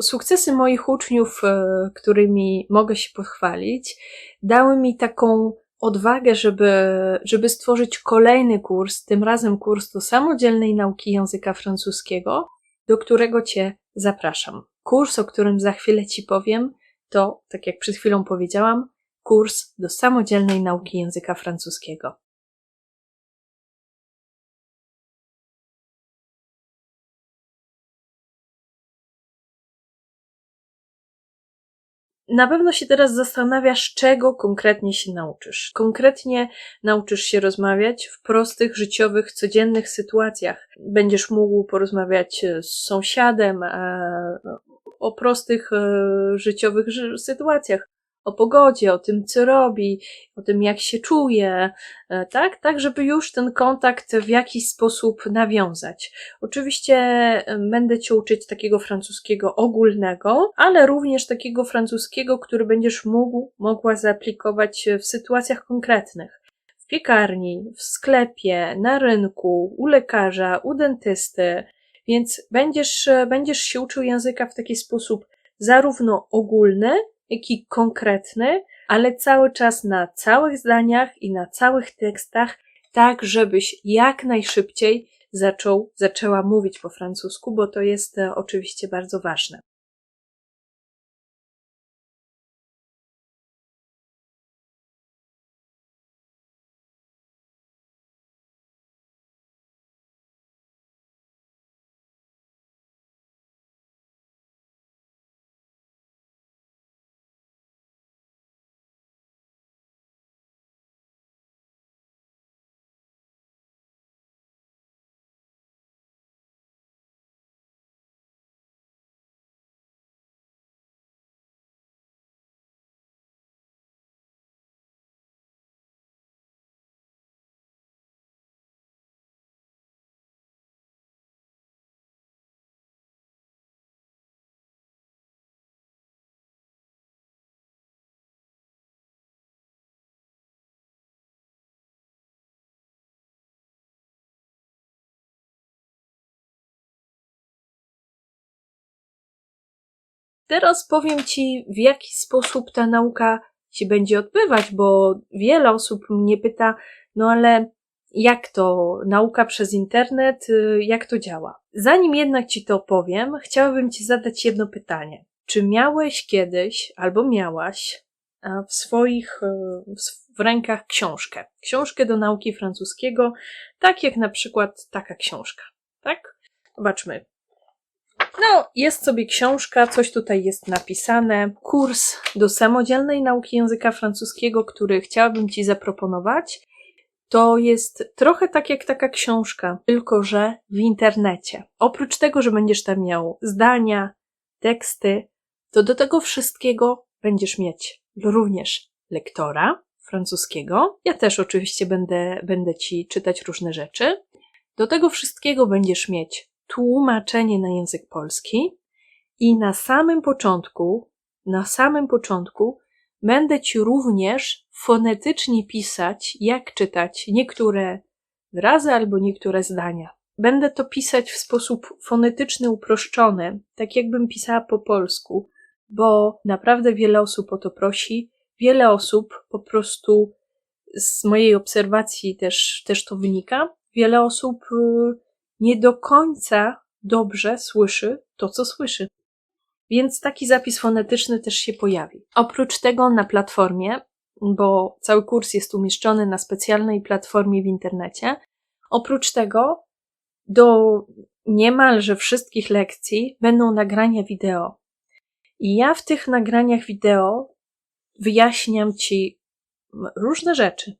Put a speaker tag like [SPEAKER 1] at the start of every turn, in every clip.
[SPEAKER 1] Sukcesy moich uczniów, e, którymi mogę się pochwalić, dały mi taką odwagę, żeby, żeby stworzyć kolejny kurs, tym razem kurs do samodzielnej nauki języka francuskiego, do którego Cię zapraszam. Kurs, o którym za chwilę Ci powiem, to, tak jak przed chwilą powiedziałam, kurs do samodzielnej nauki języka francuskiego. Na pewno się teraz zastanawiasz, czego konkretnie się nauczysz. Konkretnie nauczysz się rozmawiać w prostych, życiowych, codziennych sytuacjach. Będziesz mógł porozmawiać z sąsiadem o prostych, e, życiowych sytuacjach o pogodzie, o tym, co robi, o tym, jak się czuje, e, tak? Tak, żeby już ten kontakt w jakiś sposób nawiązać. Oczywiście e, będę Cię uczyć takiego francuskiego ogólnego, ale również takiego francuskiego, który będziesz mógł, mogła zaaplikować w sytuacjach konkretnych. W piekarni, w sklepie, na rynku, u lekarza, u dentysty, więc będziesz, e, będziesz się uczył języka w taki sposób zarówno ogólny, jak i konkretny, ale cały czas na całych zdaniach i na całych tekstach, tak żebyś jak najszybciej zaczął, zaczęła mówić po francusku, bo to jest e, oczywiście bardzo ważne. Teraz powiem Ci, w jaki sposób ta nauka się będzie odbywać, bo wiele osób mnie pyta, no ale jak to nauka przez internet, y, jak to działa? Zanim jednak Ci to powiem, chciałabym Ci zadać jedno pytanie. Czy miałeś kiedyś, albo miałaś w swoich, y, w rękach książkę? Książkę do nauki francuskiego, tak jak na przykład taka książka, tak? Zobaczmy. No, jest sobie książka, coś tutaj jest napisane. Kurs do samodzielnej nauki języka francuskiego, który chciałabym Ci zaproponować. To jest trochę tak jak taka książka, tylko że w internecie. Oprócz tego, że będziesz tam miał zdania, teksty, to do tego wszystkiego będziesz mieć również lektora francuskiego. Ja też oczywiście będę, będę Ci czytać różne rzeczy. Do tego wszystkiego będziesz mieć tłumaczenie na język polski i na samym początku, na samym początku będę Ci również fonetycznie pisać, jak czytać niektóre wyrazy albo niektóre zdania. Będę to pisać w sposób fonetyczny, uproszczony, tak jakbym pisała po polsku, bo naprawdę wiele osób o to prosi. Wiele osób po prostu z mojej obserwacji też, też to wynika. Wiele osób y, nie do końca dobrze słyszy to, co słyszy. Więc taki zapis fonetyczny też się pojawi. Oprócz tego na platformie, bo cały kurs jest umieszczony na specjalnej platformie w internecie, oprócz tego do niemalże wszystkich lekcji będą nagrania wideo. I ja w tych nagraniach wideo wyjaśniam Ci różne rzeczy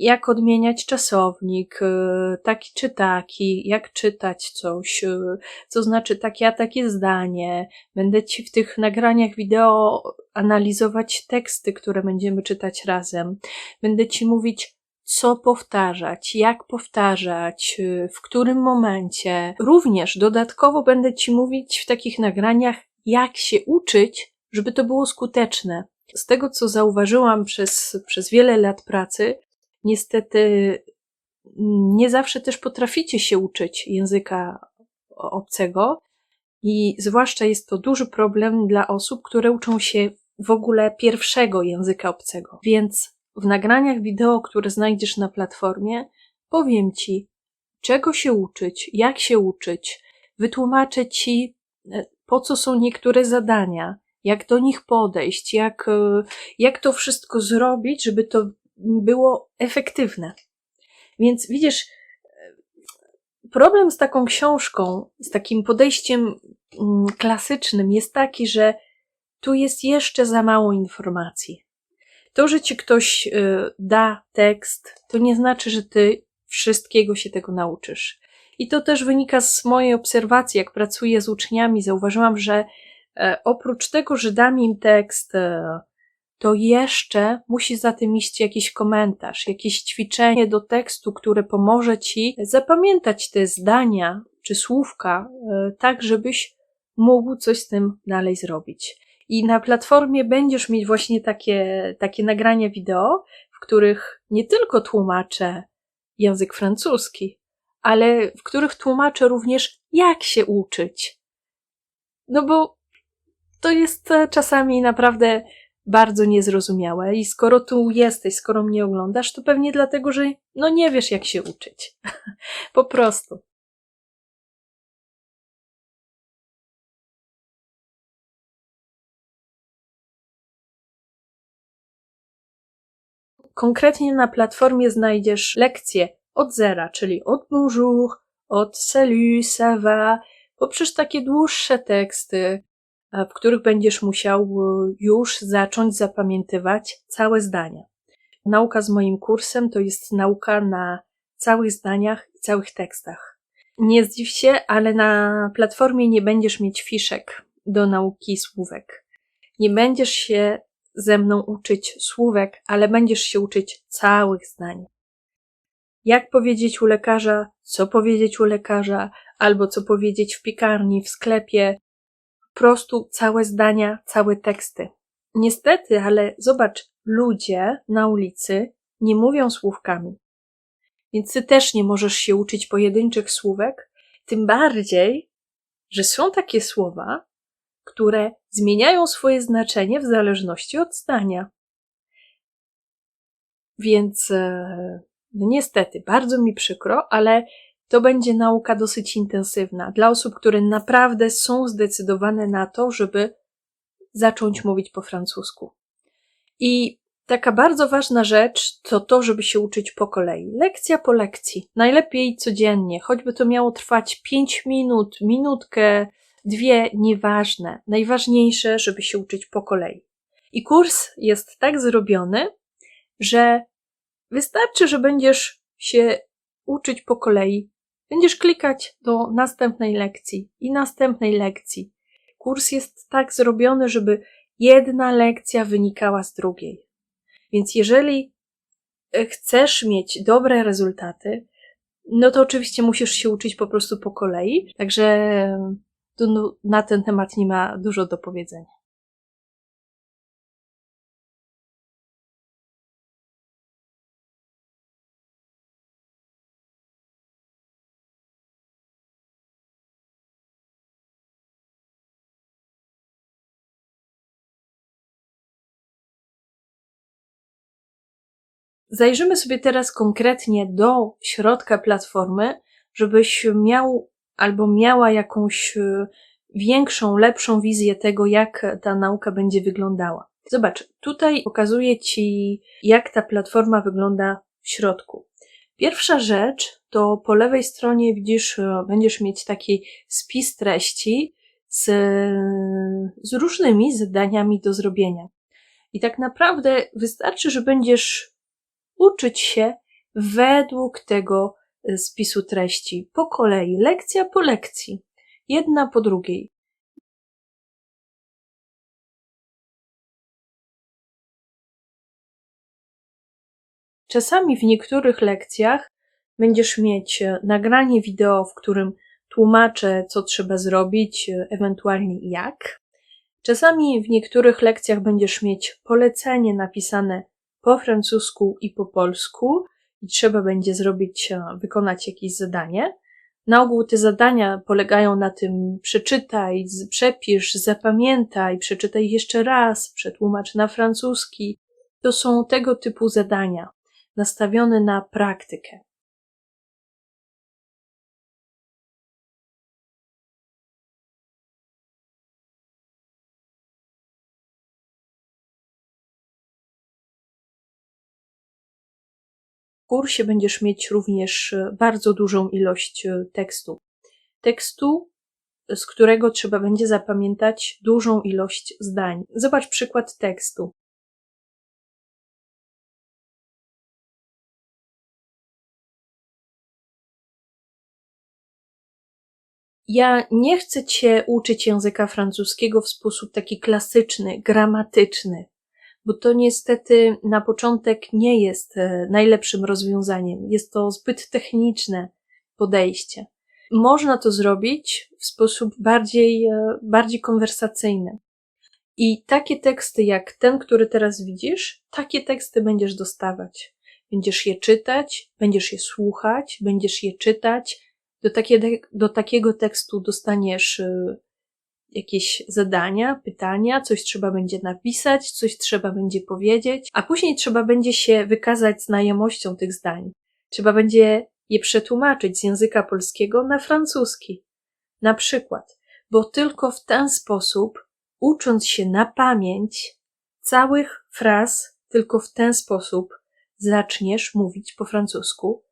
[SPEAKER 1] jak odmieniać czasownik, y, taki czy taki, jak czytać coś, y, co znaczy takie a takie zdanie. Będę Ci w tych nagraniach wideo analizować teksty, które będziemy czytać razem. Będę Ci mówić, co powtarzać, jak powtarzać, y, w którym momencie. Również dodatkowo będę Ci mówić w takich nagraniach, jak się uczyć, żeby to było skuteczne. Z tego, co zauważyłam przez, przez wiele lat pracy, niestety nie zawsze też potraficie się uczyć języka obcego I zwłaszcza jest to duży problem dla osób, które uczą się w ogóle pierwszego języka obcego. Więc w nagraniach wideo, które znajdziesz na platformie, powiem ci, czego się uczyć, jak się uczyć, wytłumaczę ci, e, po co są niektóre zadania, jak do nich podejść, jak, e, jak to wszystko zrobić, żeby to było efektywne. Więc widzisz, problem z taką książką, z takim podejściem mm, klasycznym jest taki, że tu jest jeszcze za mało informacji. To, że ci ktoś y, da tekst, to nie znaczy, że ty wszystkiego się tego nauczysz. I to też wynika z mojej obserwacji, jak pracuję z uczniami, zauważyłam, że e, oprócz tego, że dam im tekst, e, to jeszcze musi za tym iść jakiś komentarz, jakieś ćwiczenie do tekstu, które pomoże ci zapamiętać te zdania czy słówka, e, tak żebyś mógł coś z tym dalej zrobić. I na platformie będziesz mieć właśnie takie, takie nagrania wideo, w których nie tylko tłumaczę język francuski, ale w których tłumaczę również, jak się uczyć. No bo to jest e, czasami naprawdę bardzo niezrozumiałe i skoro tu jesteś, skoro mnie oglądasz, to pewnie dlatego, że no nie wiesz, jak się uczyć. po prostu. Konkretnie na platformie znajdziesz lekcje od zera, czyli od bonjour, od salut, ça va, poprzez takie dłuższe teksty, w których będziesz musiał e, już zacząć zapamiętywać całe zdania. Nauka z moim kursem to jest nauka na całych zdaniach i całych tekstach. Nie zdziw się, ale na platformie nie będziesz mieć fiszek do nauki słówek. Nie będziesz się ze mną uczyć słówek, ale będziesz się uczyć całych zdań. Jak powiedzieć u lekarza, co powiedzieć u lekarza, albo co powiedzieć w piekarni, w sklepie, prostu całe zdania, całe teksty. Niestety, ale zobacz, ludzie na ulicy nie mówią słówkami. Więc ty też nie możesz się uczyć pojedynczych słówek, tym bardziej, że są takie słowa, które zmieniają swoje znaczenie w zależności od zdania. Więc, e, no niestety, bardzo mi przykro, ale to będzie nauka dosyć intensywna dla osób, które naprawdę są zdecydowane na to, żeby zacząć mówić po francusku. I taka bardzo ważna rzecz to to, żeby się uczyć po kolei, lekcja po lekcji, najlepiej codziennie, choćby to miało trwać pięć minut, minutkę, dwie, nieważne. Najważniejsze, żeby się uczyć po kolei. I kurs jest tak zrobiony, że wystarczy, że będziesz się uczyć po kolei Będziesz klikać do następnej lekcji i następnej lekcji. Kurs jest tak zrobiony, żeby jedna lekcja wynikała z drugiej. Więc jeżeli e, chcesz mieć dobre rezultaty, no to oczywiście musisz się uczyć po prostu po kolei. Także e, tu na ten temat nie ma dużo do powiedzenia. Zajrzymy sobie teraz konkretnie do środka platformy, żebyś miał albo miała jakąś e, większą, lepszą wizję tego, jak ta nauka będzie wyglądała. Zobacz, tutaj pokazuję Ci, jak ta platforma wygląda w środku. Pierwsza rzecz to po lewej stronie widzisz, e, będziesz mieć taki spis treści z, z różnymi zadaniami do zrobienia. I tak naprawdę wystarczy, że będziesz uczyć się według tego e, spisu treści, po kolei, lekcja po lekcji, jedna po drugiej. Czasami w niektórych lekcjach będziesz mieć e, nagranie wideo, w którym tłumaczę, co trzeba zrobić, e, ewentualnie jak. Czasami w niektórych lekcjach będziesz mieć polecenie napisane po francusku i po polsku i trzeba będzie zrobić, e, wykonać jakieś zadanie. Na ogół te zadania polegają na tym przeczytaj, przepisz, zapamiętaj, przeczytaj jeszcze raz, przetłumacz na francuski. To są tego typu zadania, nastawione na praktykę. Kursie będziesz mieć również e, bardzo dużą ilość e, tekstu. Tekstu, z którego trzeba będzie zapamiętać dużą ilość zdań. Zobacz przykład tekstu. Ja nie chcę cię uczyć języka francuskiego w sposób taki klasyczny, gramatyczny bo to niestety na początek nie jest e, najlepszym rozwiązaniem. Jest to zbyt techniczne podejście. Można to zrobić w sposób bardziej, e, bardziej konwersacyjny. I takie teksty jak ten, który teraz widzisz, takie teksty będziesz dostawać. Będziesz je czytać, będziesz je słuchać, będziesz je czytać. Do, takie, do takiego tekstu dostaniesz e, jakieś zadania, pytania, coś trzeba będzie napisać, coś trzeba będzie powiedzieć, a później trzeba będzie się wykazać znajomością tych zdań. Trzeba będzie je przetłumaczyć z języka polskiego na francuski. Na przykład, bo tylko w ten sposób, ucząc się na pamięć całych fraz, tylko w ten sposób zaczniesz mówić po francusku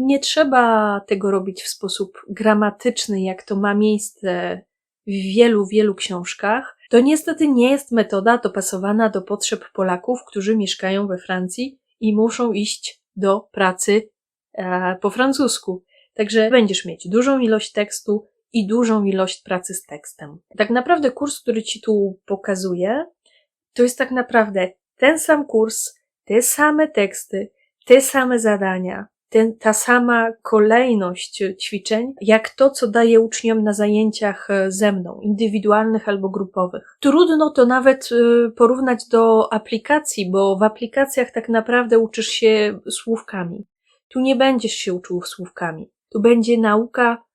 [SPEAKER 1] Nie trzeba tego robić w sposób gramatyczny, jak to ma miejsce w wielu, wielu książkach. To niestety nie jest metoda dopasowana do potrzeb Polaków, którzy mieszkają we Francji i muszą iść do pracy e, po francusku. Także będziesz mieć dużą ilość tekstu i dużą ilość pracy z tekstem. Tak naprawdę kurs, który ci tu pokazuję, to jest tak naprawdę ten sam kurs, te same teksty, te same zadania, ten, ta sama kolejność ćwiczeń, jak to, co daje uczniom na zajęciach e, ze mną, indywidualnych albo grupowych. Trudno to nawet e, porównać do aplikacji, bo w aplikacjach tak naprawdę uczysz się słówkami. Tu nie będziesz się uczył słówkami. Tu będzie nauka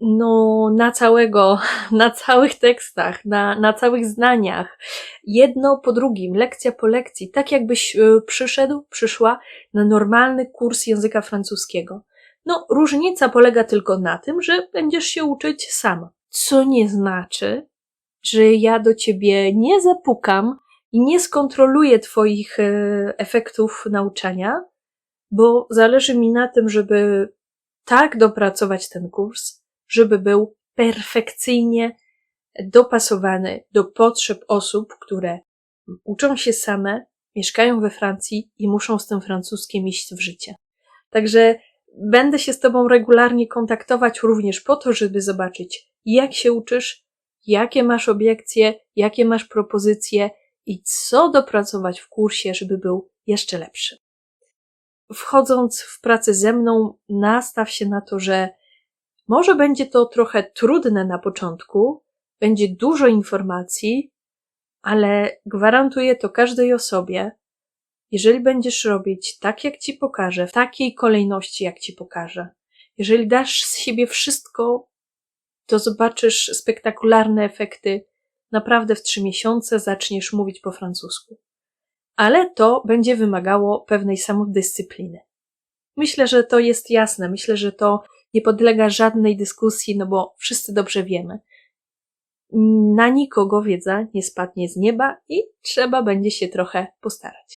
[SPEAKER 1] no, na całego, na całych tekstach, na, na całych zdaniach, jedno po drugim, lekcja po lekcji, tak jakbyś e, przyszedł, przyszła na normalny kurs języka francuskiego. No, różnica polega tylko na tym, że będziesz się uczyć sama. Co nie znaczy, że ja do ciebie nie zapukam i nie skontroluję twoich e, efektów nauczania, bo zależy mi na tym, żeby tak dopracować ten kurs, żeby był perfekcyjnie dopasowany do potrzeb osób, które uczą się same, mieszkają we Francji i muszą z tym francuskim iść w życie. Także będę się z Tobą regularnie kontaktować również po to, żeby zobaczyć, jak się uczysz, jakie masz obiekcje, jakie masz propozycje i co dopracować w kursie, żeby był jeszcze lepszy. Wchodząc w pracę ze mną, nastaw się na to, że może będzie to trochę trudne na początku, będzie dużo informacji, ale gwarantuję to każdej osobie, jeżeli będziesz robić tak, jak ci pokażę, w takiej kolejności, jak ci pokażę, jeżeli dasz z siebie wszystko, to zobaczysz spektakularne efekty. Naprawdę w trzy miesiące zaczniesz mówić po francusku. Ale to będzie wymagało pewnej samodyscypliny. Myślę, że to jest jasne. Myślę, że to nie podlega żadnej dyskusji, no bo wszyscy dobrze wiemy. Na nikogo wiedza nie spadnie z nieba i trzeba będzie się trochę postarać.